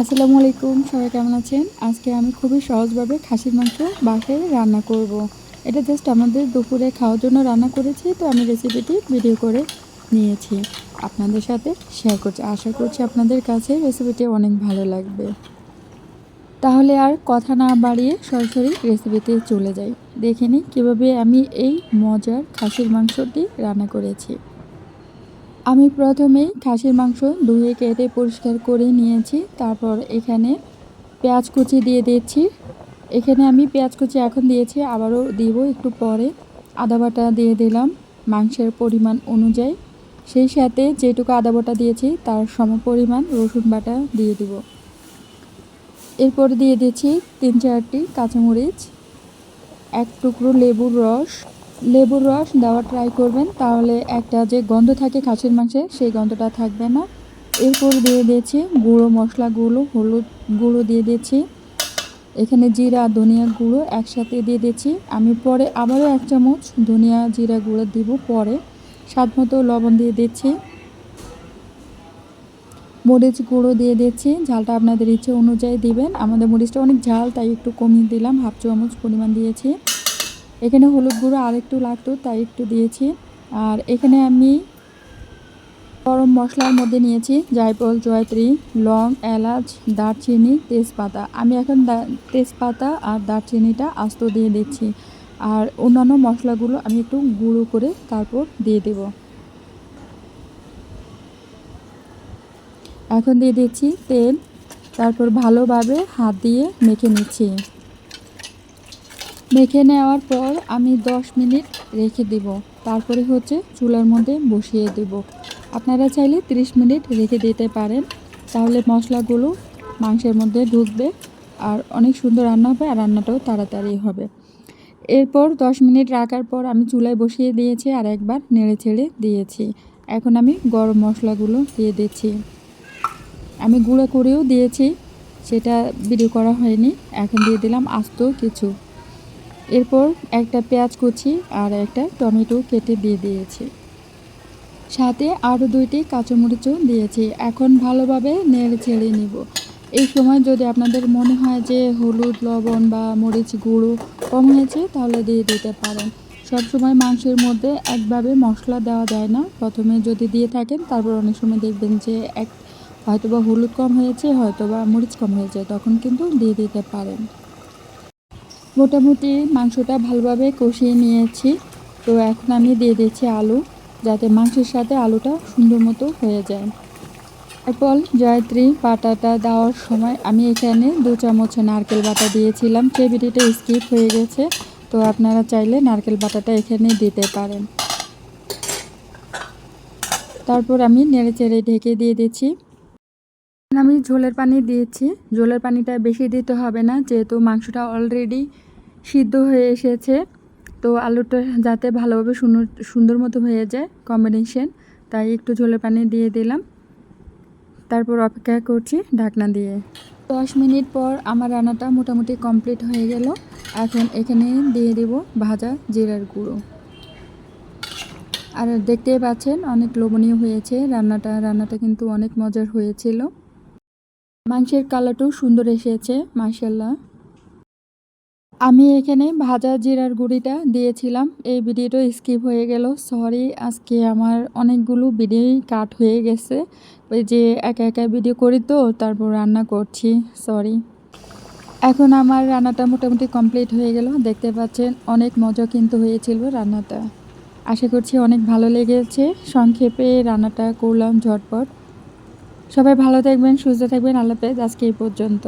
আসসালামু আলাইকুম, সবাই কেমন আছেন? আজকে আমি খুবই সহজভাবে খাসির মাংস বাসায় রান্না করব। এটা জাস্ট আমাদের দুপুরে খাওয়ার জন্য রান্না করেছি, তো আমি রেসিপিটি ভিডিও করে নিয়েছি। আপনাদের সাথে শেয়ার করছি। আশা করছি আপনাদের কাছে রেসিপিটি অনেক ভালো লাগবে। তাহলে আর কথা না বাড়িয়ে সরাসরি রেসিপিতে চলে যাই। দেখে নিই কীভাবে আমি এই মজার খাসির মাংসটি রান্না করেছি। আমি প্রথমেই খাসির মাংস ধুয়ে কেটে পরিষ্কার করে নিয়েছি। তারপর এখানে পেঁয়াজ কুচি দিয়ে দিচ্ছি। এখানে আমি পেঁয়াজ কুচি এখন দিয়েছি, আবারও দিব একটু পরে। আদা বাটা দিয়ে দিলাম মাংসের পরিমাণ অনুযায়ী। সেই সাথে যেটুকু আদা বাটা দিয়েছি, তার সম পরিমাণ রসুন বাটা দিয়ে দিব। এরপর দিয়ে দিচ্ছি তিন চারটি কাঁচামরিচ, এক টুকরো লেবুর রস লেবুর রস দেওয়া ট্রাই করবেন, তাহলে একটা যে গন্ধ থাকে খাসির মাংসে, সেই গন্ধটা থাকবে না। এরপর দিয়ে দিয়েছি গুঁড়ো মশলাগুলো হলুদ গুঁড়ো দিয়ে দিয়েছি। এখানে জিরা, ধনিয়া গুঁড়ো একসাথে দিয়ে দিয়েছি। আমি পরে আবারও এক চামচ ধনিয়া জিরা গুঁড়ো দিব পরে। স্বাদ মতো লবণ দিয়ে দিচ্ছি। মরিচ গুঁড়ো দিয়ে দিচ্ছি। ঝালটা আপনাদের ইচ্ছে অনুযায়ী দিবেন। আমাদের মরিচটা অনেক ঝাল, তাই একটু কমিয়ে দিলাম। হাফ চামচ পরিমাণ দিয়েছি। এখানে হলুদ গুঁড়ো আর একটু লাগতো, তাই একটু দিয়েছি। আর এখানে আমি গরম মশলার মধ্যে নিয়েছি জায়ফল, জয়ত্রী, লং, এলাচ, দারচিনি, তেজপাতা। আমি এখন তেজপাতা আর দারচিনিটা আস্ত দিয়ে দিচ্ছি। আর অন্যান্য মশলাগুলো আমি একটু গুঁড়ো করে তারপর দিয়ে দেব। এখন দিয়ে দিচ্ছি তেল। তারপর ভালোভাবে হাত দিয়ে মেখে নিচ্ছি। মেখে নেওয়ার পর আমি 10 মিনিট রেখে দেব। তারপরে হচ্ছে চুলার মধ্যে বসিয়ে দেব। আপনারা চাইলে 30 মিনিট রেখে দিতে পারেন। তাহলে মশলাগুলো মাংসের মধ্যে ঢুকবে আর অনেক সুন্দর রান্না হবে আর রান্নাটাও তাড়াতাড়ি হবে। এরপর 10 মিনিট রাখার পর আমি চুলায় বসিয়ে দিয়েছি আর একবার নেড়ে ছেড়ে দিয়েছি। এখন আমি গরম মশলাগুলো দিয়ে দিচ্ছি। আমি গুঁড়ো করেও দিয়েছি, সেটা ভিডিও করা হয়নি। এখন দিয়ে দিলাম আস্ত কিছু। এরপর একটা পেঁয়াজ কুচি আর একটা টমেটো কেটে দিয়ে দিয়েছি। সাথে আরও দুইটি কাঁচামরিচও দিয়েছি। এখন ভালোভাবে নেড়ে ছেড়ে নিব। এই সময় যদি আপনাদের মনে হয় যে হলুদ, লবণ বা মরিচ গুঁড়ো কম হয়েছে, তাহলে দিয়ে দিতে পারেন। সবসময় মাংসের মধ্যে একভাবে মশলা দেওয়া যায় না। প্রথমে যদি দিয়ে থাকেন, তারপর অনেক সময় দেখবেন যে এক হয়তোবা হলুদ কম হয়েছে, হয়তোবা মরিচ কম হয়েছে, তখন কিন্তু দিয়ে দিতে পারেন। মোটামুটি মাংসটা ভালোভাবে কষিয়ে নিয়েছি। তো এখন আমি দিয়ে দিচ্ছি আলু, যাতে মাংসের সাথে আলুটা সুন্দর মতো হয়ে যায়। এরপর জয়ত্রী বাটাটা দেওয়ার সময় আমি এখানে দু চামচ নারকেল বাটা দিয়েছিলাম। চেবিটিটা স্কিপ হয়ে গেছে, তো আপনারা চাইলে নারকেল বাটাটা এখানে দিতে পারেন। তারপর আমি নেড়ে চেড়ে ঢেকে দিয়ে দিচ্ছি। আমি ঝোলের পানি দিয়েছি। ঝোলের পানিটা বেশি দিতে হবে না, যেহেতু মাংসটা অলরেডি সিদ্ধ হয়ে এসেছে। তো আলুটা যাতে ভালোভাবে সুন্দর সুন্দর মতো হয়ে যায় কম্বিনেশন তাই একটু ঝোলের পানি দিয়ে দিলাম। তারপর অপেক্ষা করছি ঢাকনা দিয়ে। দশ মিনিট পর আমার রান্নাটা মোটামুটি কমপ্লিট হয়ে গেল। এখন এখানে দিয়ে দেব ভাজা জিরার গুঁড়ো। আর দেখতেই পাচ্ছেন, অনেক লোভনীয় হয়েছে রান্নাটা। রান্নাটা কিন্তু অনেক মজার হয়েছিল। মাংসের কালারটাও সুন্দর এসেছে মার্শাল্লাহ আমি এখানে ভাজা জিরার গুঁড়িটা দিয়েছিলাম। এই ভিডিওটা স্কিপ হয়ে গেল। সরি আজকে আমার অনেকগুলো ভিডিওই কাট হয়ে গেছে। ওই যে একা একা ভিডিও করি তো, তারপর রান্না করছি। সরি এখন আমার রান্নাটা মোটামুটি কমপ্লিট হয়ে গেল। দেখতে পাচ্ছেন, অনেক মজা কিন্তু হয়েছিল রান্নাটা। আশা করছি অনেক ভালো লেগেছে। সংক্ষেপে রান্নাটা করলাম ঝটপট। সবাই ভালো থাকবেন, সুস্থ থাকবেন। আল্লাহ আজকে এই পর্যন্ত।